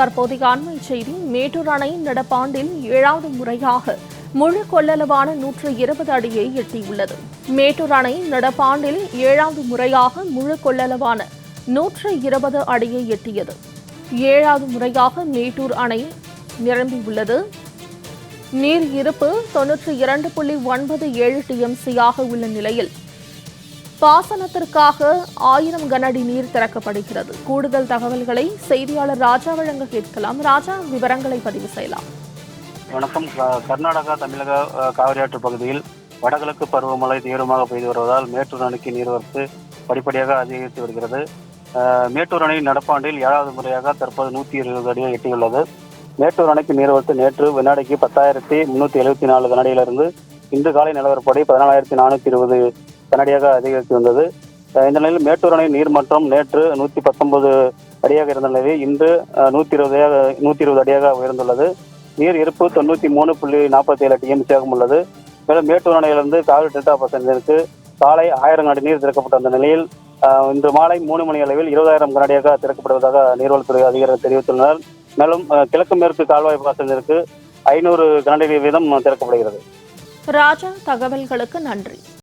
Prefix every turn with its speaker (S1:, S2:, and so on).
S1: தற்போதைய அண்மை செய்தி மேட்டூர் அணை நடப்பாண்டில் ஏழாவது முறையாக முழு கொள்ளளவான நூற்று இருபது அடியை எட்டியுள்ளது. மேட்டூர் அணை நடப்பாண்டில் ஏழாவது முறையாக முழு கொள்ளளவான நூற்று இருபது அடியை எட்டியது. ஏழாவது முறையாக மேட்டூர் அணை நிரம்பியுள்ளது. நீர் இருப்பு தொன்னூற்றி இரண்டு புள்ளி ஒன்பது ஏழு டிஎம்சியாக உள்ள நிலையில் பாசனத்திற்காக ஆயிரம் கனஅடி நீர் திறக்கப்படுகிறது. கூடுதல் தகவல்களை செய்தியாளர் ராஜா வழங்க கேட்கலாம். ராஜா விவரங்களை பதிவு செய்யலாம்.
S2: வணக்கம். க- கர்நாடகா தமிழக காவிரியாற்று பகுதியில் வடகிழக்கு பருவமழை தீவிரமாக பெய்து வருவதால் மேட்டூர் அணைக்கு நீர்வரத்து படிப்படியாக அதிகரித்து வருகிறது. மேட்டூர் அணை நடப்பாண்டில் ஏழாவது முறையாக தற்போது நூற்றி இருபது அடியை எட்டியுள்ளது. மேட்டூர் அணைக்கு நீர்வரத்து நேற்று வினாடிக்கு பத்தாயிரத்தி முன்னூற்றி எழுபத்தி நாலு கனடியிலிருந்து இன்று காலை நிலவரப்படி பதினாலாயிரத்தி நானூற்றி இருபது கனடியாக அதிகரித்து வந்தது. இந்த நிலையில் மேட்டூர் அணை நீர்மட்டம் நேற்று நூற்றி பத்தொன்பது அடியாக இருந்த நிலையில் இன்று நூற்றி இருபதாக நூற்றி இருபது அடியாக உயர்ந்துள்ளது. நீர் இருப்பு தொண்ணூற்றி மூணு புள்ளி நாற்பத்தி ஏழு டிஎம்சியாகவும் உள்ளது. மேலும் மேட்டூர் அணையிலிருந்து காவிரி டெல்டா பசங்களுக்கு காலை ஆயிரம் அடி நீர் திறக்கப்பட்ட அந்த நிலையில் இன்று மாலை மூணு மணி அளவில் இருபதாயிரம் கனடியாக திறக்கப்படுவதாக நீர்வளத்துறை அதிகாரிகள் தெரிவித்துள்ளனர். மேலும் கிழக்கு மேற்கு கால்வாய் பாசனத்திற்கு ஐநூறு கனடி வீதம் திறக்கப்படுகிறது.
S1: ராஜா தகவல்களுக்கு நன்றி.